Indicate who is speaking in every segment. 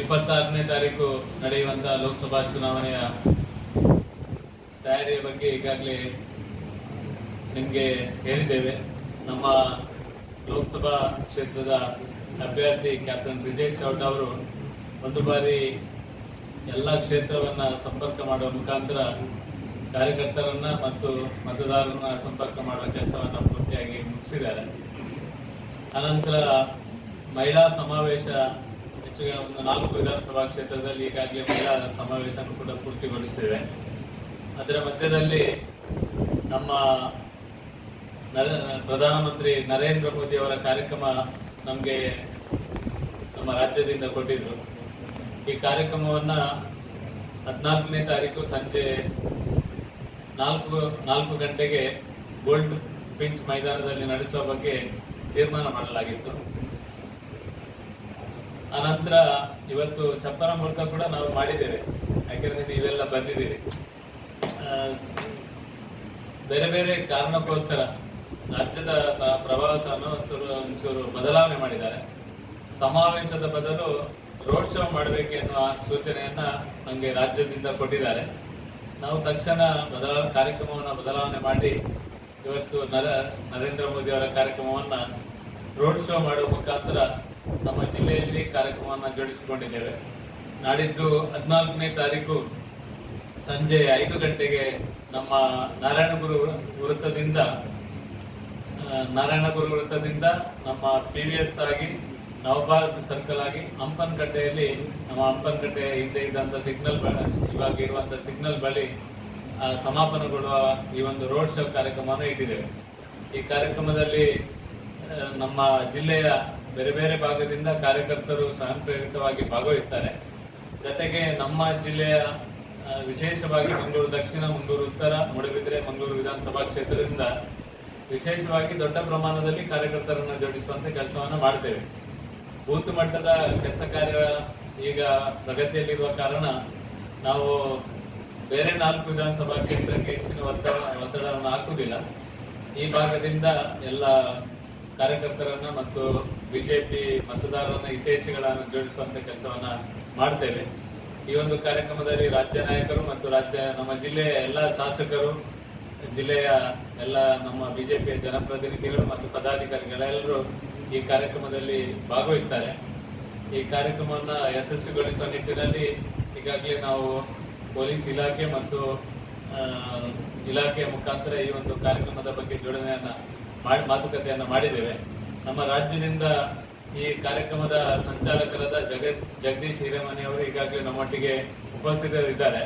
Speaker 1: ಇಪ್ಪತ್ತಾರನೇ ತಾರೀಕು ನಡೆಯುವಂತಹ ಲೋಕಸಭಾ ಚುನಾವಣೆಯ ತಯಾರಿಯ ಬಗ್ಗೆ ಈಗಾಗಲೇ ನಿಮಗೆ ಹೇಳಿದ್ದೇವೆ. ನಮ್ಮ ಲೋಕಸಭಾ ಕ್ಷೇತ್ರದ ಅಭ್ಯರ್ಥಿ ಕ್ಯಾಪ್ಟನ್ ಬ್ರಿಜೇಶ್ ಚೌಟ ಅವರು ಒಂದು ಬಾರಿ ಎಲ್ಲ ಕ್ಷೇತ್ರವನ್ನ ಸಂಪರ್ಕ ಮಾಡುವ ಮುಖಾಂತರ ಕಾರ್ಯಕರ್ತರನ್ನ ಮತ್ತು ಮತದಾರರನ್ನ ಸಂಪರ್ಕ ಮಾಡುವ ಕೆಲಸವನ್ನ ಪೂರ್ತಿಯಾಗಿ ಮುಗಿಸಿದ್ದಾರೆ. ಅನಂತರ ಮಹಿಳಾ ಸಮಾವೇಶ ಹೆಚ್ಚಿಗೆ ಒಂದು ನಾಲ್ಕು ವಿಧಾನಸಭಾ ಕ್ಷೇತ್ರದಲ್ಲಿ ಈಗಾಗಲೇ ಮಹಿಳಾ ಸಮಾವೇಶವನ್ನು ಕೂಡ ಪೂರ್ತಿಗೊಳಿಸಿದೆ. ಅದರ ಮಧ್ಯದಲ್ಲಿ ನಮ್ಮ ಪ್ರಧಾನಮಂತ್ರಿ ನರೇಂದ್ರ ಮೋದಿ ಅವರ ಕಾರ್ಯಕ್ರಮ ನಮಗೆ ನಮ್ಮ ರಾಜ್ಯದಿಂದ ಕೊಟ್ಟಿದ್ರು. ಈ ಕಾರ್ಯಕ್ರಮವನ್ನು ಹದಿನಾಲ್ಕನೇ ತಾರೀಕು ಸಂಜೆ ನಾಲ್ಕು ನಾಲ್ಕು ಗಂಟೆಗೆ ಗೋಲ್ಡ್ ಪಿಂಚ್ ಮೈದಾನದಲ್ಲಿ ನಡೆಸುವ ಬಗ್ಗೆ ತೀರ್ಮಾನ ಮಾಡಲಾಗಿತ್ತು. ಅನಂತರ ಇವತ್ತು ಚಪ್ಪರ ಮೂಲಕ ಕೂಡ ನಾವು ಮಾಡಿದ್ದೇವೆ. ಯಾಕೆಂದ್ರೆ ನೀವೆಲ್ಲ ಬಂದಿದ್ದೀರಿ. ಬೇರೆ ಬೇರೆ ಕಾರಣಕ್ಕೋಸ್ಕರ ರಾಜ್ಯದ ಪ್ರವಾಸ ಪ್ರವಾಸವನ್ನು ಒಂಚೂರು ಒಂಚೂರು ಬದಲಾವಣೆ ಮಾಡಿದ್ದಾರೆ. ಸಮಾವೇಶದ ಬದಲು ರೋಡ್ ಶೋ ಮಾಡಬೇಕು ಎನ್ನುವ ಸೂಚನೆಯನ್ನ ನಮಗೆ ರಾಜ್ಯದಿಂದ ಕೊಟ್ಟಿದ್ದಾರೆ. ನಾವು ತಕ್ಷಣ ಬದಲಾವ ಕಾರ್ಯಕ್ರಮವನ್ನು ಬದಲಾವಣೆ ಮಾಡಿ ಇವತ್ತು ನರ, ನರೇಂದ್ರ ಮೋದಿ ಅವರ ಕಾರ್ಯಕ್ರಮವನ್ನ ರೋಡ್ ಶೋ ಮಾಡುವ ಮುಖಾಂತರ ಜಿಲ್ಲೆಯಲ್ಲಿ ಕಾರ್ಯಕ್ರಮವನ್ನು ಜೋಡಿಸಿಕೊಂಡಿದ್ದೇವೆ. ನಾಡಿದ್ದು ಹದಿನಾಲ್ಕನೇ ತಾರೀಕು ಸಂಜೆ ಐದು ಗಂಟೆಗೆ ನಮ್ಮ ನಾರಾಯಣಗುರು ವೃತ್ತದಿಂದ ನಾರಾಯಣಗುರು ವೃತ್ತದಿಂದ ನಮ್ಮ ಪಿ ವಿ ಎಸ್ ಆಗಿ ನವಭಾರತ ಸರ್ಕಲ್ ಆಗಿ ಹಂಪನಕಟ್ಟೆಯಲ್ಲಿ ನಮ್ಮ ಹಂಪನಕಟ್ಟೆ ಹಿಂದೆ ಇದ್ದಂಥ ಸಿಗ್ನಲ್ ಇವಾಗ ಇರುವಂಥ ಸಿಗ್ನಲ್ ಬಳಿ ಸಮಾಪನಗೊಳ್ಳುವ ಈ ಒಂದು ರೋಡ್ ಶೋ ಕಾರ್ಯಕ್ರಮವನ್ನು ಇಟ್ಟಿದ್ದೇವೆ. ಈ ಕಾರ್ಯಕ್ರಮದಲ್ಲಿ ನಮ್ಮ ಜಿಲ್ಲೆಯ ಬೇರೆ ಬೇರೆ ಭಾಗದಿಂದ ಕಾರ್ಯಕರ್ತರು ಸ್ವಯಂಪ್ರೇರಿತವಾಗಿ ಭಾಗವಹಿಸ್ತಾರೆ. ಜೊತೆಗೆ ನಮ್ಮ ಜಿಲ್ಲೆಯ ವಿಶೇಷವಾಗಿ ಮಂಗಳೂರು, ದಕ್ಷಿಣ ಮಂಗಳೂರು, ಉತ್ತರ ಮೂಡಬಿದ್ರೆ ಮಂಗಳೂರು ವಿಧಾನಸಭಾ ಕ್ಷೇತ್ರದಿಂದ ವಿಶೇಷವಾಗಿ ದೊಡ್ಡ ಪ್ರಮಾಣದಲ್ಲಿ ಕಾರ್ಯಕರ್ತರನ್ನು ಜೋಡಿಸುವಂತೆ ಕೆಲಸವನ್ನು ಮಾಡ್ತೇವೆ. ಬೂತ್ ಮಟ್ಟದ ಕೆಲಸ ಕಾರ್ಯ ಈಗ ಪ್ರಗತಿಯಲ್ಲಿರುವ ಕಾರಣ ನಾವು ಬೇರೆ ನಾಲ್ಕು ವಿಧಾನಸಭಾ ಕ್ಷೇತ್ರಕ್ಕೆ ಹೆಚ್ಚಿನ ಒತ್ತಡ, ಒತ್ತಡವನ್ನು ಹಾಕುವುದಿಲ್ಲ. ಈ ಭಾಗದಿಂದ ಎಲ್ಲ ಕಾರ್ಯಕರ್ತರನ್ನು ಮತ್ತು ಬಿಜೆಪಿ ಮತದಾರರನ್ನ ಹಿತೈಷಿಗಳನ್ನು ಜೋಡಿಸುವಂತ ಕೆಲಸವನ್ನ ಮಾಡ್ತೇವೆ. ಈ ಒಂದು ಕಾರ್ಯಕ್ರಮದಲ್ಲಿ ರಾಜ್ಯ ನಾಯಕರು ಮತ್ತು ರಾಜ್ಯ ನಮ್ಮ ಜಿಲ್ಲೆಯ ಎಲ್ಲ ಶಾಸಕರು, ಜಿಲ್ಲೆಯ ಎಲ್ಲ ನಮ್ಮ ಬಿಜೆಪಿಯ ಜನಪ್ರತಿನಿಧಿಗಳು ಮತ್ತು ಪದಾಧಿಕಾರಿಗಳೆಲ್ಲರೂ ಈ ಕಾರ್ಯಕ್ರಮದಲ್ಲಿ ಭಾಗವಹಿಸ್ತಾರೆ. ಈ ಕಾರ್ಯಕ್ರಮವನ್ನು ಯಶಸ್ವಿಗೊಳಿಸುವ ನಿಟ್ಟಿನಲ್ಲಿ ಈಗಾಗಲೇ ನಾವು ಪೊಲೀಸ್ ಇಲಾಖೆ ಮತ್ತು ಇಲಾಖೆಯ ಮುಖಾಂತರ ಈ ಒಂದು ಕಾರ್ಯಕ್ರಮದ ಬಗ್ಗೆ ಜೋಡಣೆಯನ್ನು ಮಾಡಿ, ಮಾತುಕತೆಯನ್ನು ಮಾಡಿದ್ದೇವೆ. ನಮ್ಮ ರಾಜ್ಯದಿಂದ ಈ ಕಾರ್ಯಕ್ರಮದ ಸಂಚಾಲಕರಾದ ಜಗತ್, ಜಗದೀಶ್ ಹಿರೇಮನಿ ಅವರು ಈಗಾಗಲೇ ನಮ್ಮೊಟ್ಟಿಗೆ ಉಪಸ್ಥಿತರಿದ್ದಾರೆ.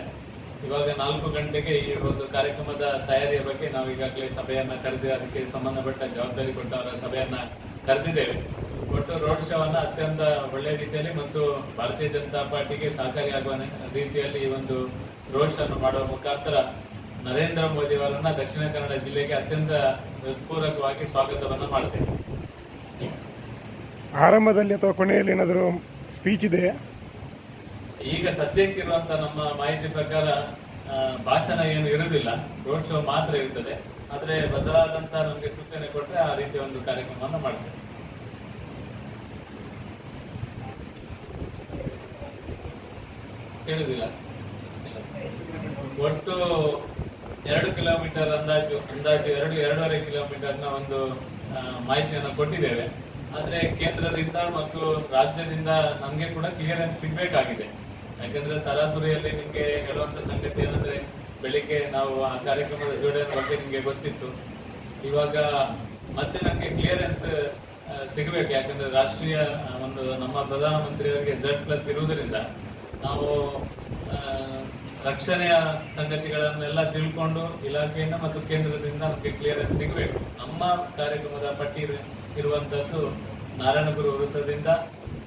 Speaker 1: ಇವಾಗ ನಾಲ್ಕು ಗಂಟೆಗೆ ಈ ಒಂದು ಕಾರ್ಯಕ್ರಮದ ತಯಾರಿಯ ಬಗ್ಗೆ ನಾವು ಈಗಾಗಲೇ ಸಭೆಯನ್ನ ಕರೆದಿ, ಅದಕ್ಕೆ ಸಂಬಂಧಪಟ್ಟ ಜವಾಬ್ದಾರಿ ಕೊಟ್ಟವರ ಸಭೆಯನ್ನ ಕರೆದಿದ್ದೇವೆ. ಒಟ್ಟು ರೋಡ್ ಶೋವನ್ನ ಅತ್ಯಂತ ಒಳ್ಳೆಯ ರೀತಿಯಲ್ಲಿ ಮತ್ತು ಭಾರತೀಯ ಜನತಾ ಪಾರ್ಟಿಗೆ ಸಹಕಾರಿಯಾಗುವ ರೀತಿಯಲ್ಲಿ ಈ ಒಂದು ರೋಡ್ ಶೋ ಮಾಡುವ ಮುಖಾಂತರ ನರೇಂದ್ರ ಮೋದಿ ಅವರನ್ನ ದಕ್ಷಿಣ ಕನ್ನಡ ಜಿಲ್ಲೆಗೆ ಅತ್ಯಂತ ಹೃತ್ಪೂರ್ವಕವಾಗಿ ಸ್ವಾಗತವನ್ನು ಮಾಡ್ತೇವೆ.
Speaker 2: ಆರಂಭದಲ್ಲಿ ಅಥವಾ ಕೊನೆಯಲ್ಲಿ ಏನಾದರೂ ಸ್ಪೀಚ್ ಇದೆ
Speaker 1: ಈಗ ಸದ್ಯಕ್ಕಿರುವಂತ ನಮ್ಮ ಮಾಹಿತಿ ಪ್ರಕಾರ ಭಾಷಣ ಏನು ಇರುವುದಿಲ್ಲ. ರೋಡ್ ಶೋ ಮಾತ್ರ ಇರ್ತದೆ. ಆದ್ರೆ ಬದಲಾದಂತ ನಮಗೆ ಸೂಚನೆ ಕೊಟ್ಟರೆ ಆ ರೀತಿಯ ಒಂದು ಕಾರ್ಯಕ್ರಮವನ್ನು ಮಾಡ್ತೇವೆ. ಕೇಳುದಿಲ್ಲ? ಒಟ್ಟು ಎರಡು ಕಿಲೋಮೀಟರ್ ಅಂದಾಜು ಅಂದಾಜು ಎರಡು, ಎರಡೂವರೆ ಕಿಲೋಮೀಟರ್ನ ಒಂದು ಮಾಹಿತಿಯನ್ನು ಕೊಟ್ಟಿದ್ದೇವೆ. ಆದ್ರೆ ಕೇಂದ್ರದಿಂದ ಮತ್ತು ರಾಜ್ಯದಿಂದ ನಮ್ಗೆ ಕೂಡ ಕ್ಲಿಯರೆನ್ಸ್ ಸಿಗ್ಬೇಕಾಗಿದೆ. ಯಾಕಂದ್ರೆ ತರಾತುರಿಯಲ್ಲಿ ನಿಮ್ಗೆ ಹೇಳುವಂತ ಸಂಗತಿ ಏನಂದ್ರೆ, ಬೆಳಿಗ್ಗೆ ನಾವು ಆ ಕಾರ್ಯಕ್ರಮದ ಜೋಡಿಯ ಬಗ್ಗೆ ನಿಮ್ಗೆ ಗೊತ್ತಿತ್ತು. ಇವಾಗ ಮತ್ತೆ ನಮ್ಗೆ ಕ್ಲಿಯರೆನ್ಸ್ ಸಿಗಬೇಕು. ಯಾಕಂದ್ರೆ ರಾಷ್ಟ್ರೀಯ ಒಂದು ನಮ್ಮ ಪ್ರಧಾನಮಂತ್ರಿಯವರಿಗೆ ಜಡ್ ಪ್ಲಸ್ ಇರುವುದರಿಂದ ನಾವು ರಕ್ಷಣೆಯ ಸಂಗತಿಗಳನ್ನೆಲ್ಲ ತಿಳ್ಕೊಂಡು ಇಲಾಖೆಯಿಂದ ಮತ್ತು ಕೇಂದ್ರದಿಂದ ನಮಗೆ ಕ್ಲಿಯರೆನ್ಸ್ ಸಿಗಬೇಕು. ನಮ್ಮ ಕಾರ್ಯಕ್ರಮದ ಪಟ್ಟಿ ಇರು- ಇರುವಂತದ್ದು ನಾರಾಯಣಗುರು ವೃತ್ತದಿಂದ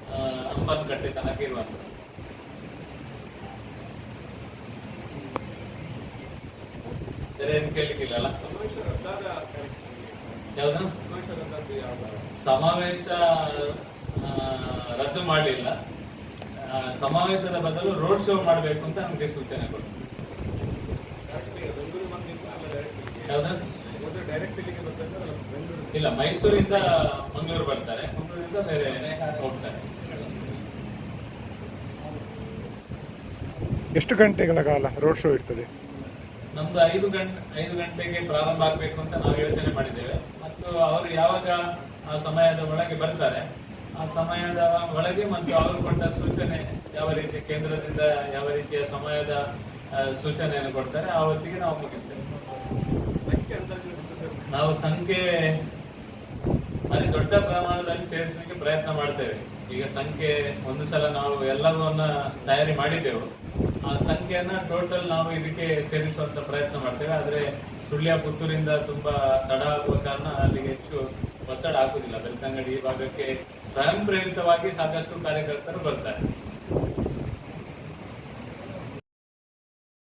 Speaker 1: ಆ, ಹಂಪನಕಟ್ಟೆ ತನಕ ಇರುವಂತದ್ದು ಬೇರೆ ಏನು ಕೇಳಲಿಕ್ಕಿಲ್ಲಲ್ಲ? ಯಾವುದು? ಸಮಾವೇಶ ರದ್ದು ಮಾಡಲಿಲ್ಲ. ಸಮಾವೇಶದ ಬದಲು ರೋಡ್ ಶೋ ಮಾಡಬೇಕು ಅಂತ ನಮಗೆ ಸೂಚನೆ ಕೊಟ್ಟು ಯಾವ್ದು? ಇಲ್ಲ ಮೈಸೂರಿಂದ ಮಂಗಳೂರು ಬರ್ತಾರೆ. ಮಂಗಳೂರಿಂದ ಬೇರೆ ಹೋಗ್ತಾರೆ.
Speaker 2: ಎಷ್ಟು ಗಂಟೆಗಳ ಕಾಲ ರೋಡ್ ಶೋ ಇರ್ತದೆ?
Speaker 1: ನಮ್ದು ಐದು ಗಂಟೆ ಐದು ಗಂಟೆಗೆ ಪ್ರಾರಂಭ ಆಗ್ಬೇಕು ಅಂತ ನಾವು ಯೋಚನೆ ಮಾಡಿದ್ದೇವೆ. ಮತ್ತು ಅವರು ಯಾವಾಗ ಆ ಸಮಯದ ಒಳಗೆ ಬರ್ತಾರೆ ಆ ಸಮಯದ ಒಳಗೆ ಮತ್ತು ಅವರು ಕೊಟ್ಟ ಸೂಚನೆ ಯಾವ ರೀತಿ ಕೇಂದ್ರದಿಂದ ಯಾವ ರೀತಿಯ ಸಮಯದ ಸೂಚನೆಯನ್ನು ಕೊಡ್ತಾರೆ ಆ ಹೊತ್ತಿಗೆ ನಾವು ಮುಗಿಸ್ತೇವೆ. ನಾವು ಸಂಖ್ಯೆ ಅಲ್ಲಿ ದೊಡ್ಡ ಪ್ರಮಾಣದಲ್ಲಿ ಸೇರಿಸಲಿಕ್ಕೆ ಪ್ರಯತ್ನ ಮಾಡ್ತೇವೆ. ಈಗ ಸಂಖ್ಯೆ ಒಂದು ಸಲ ನಾವು ಎಲ್ಲವನ್ನ ತಯಾರಿ ಮಾಡಿದ್ದೆವು. ಆ ಸಂಖ್ಯೆಯನ್ನ ಟೋಟಲ್ ನಾವು ಇದಕ್ಕೆ ಸೇರಿಸುವಂತ ಪ್ರಯತ್ನ ಮಾಡ್ತೇವೆ. ಆದ್ರೆ ಸುಳ್ಯ ಪುತ್ತೂರಿಂದ ತುಂಬಾ ತಡ ಆಗುವ ಕಾರಣ ಅಲ್ಲಿಗೆ ಹೆಚ್ಚು ಒತ್ತಡ ಹಾಕುದಿಲ್ಲ ಬೆಳ್ತಂಗಡಿ ಭಾಗಕ್ಕೆ ಸ್ವಯಂ ಪ್ರೇರಿತವಾಗಿ ಸಾಕಷ್ಟು ಕಾರ್ಯಕರ್ತರು ಬರ್ತಾರೆ.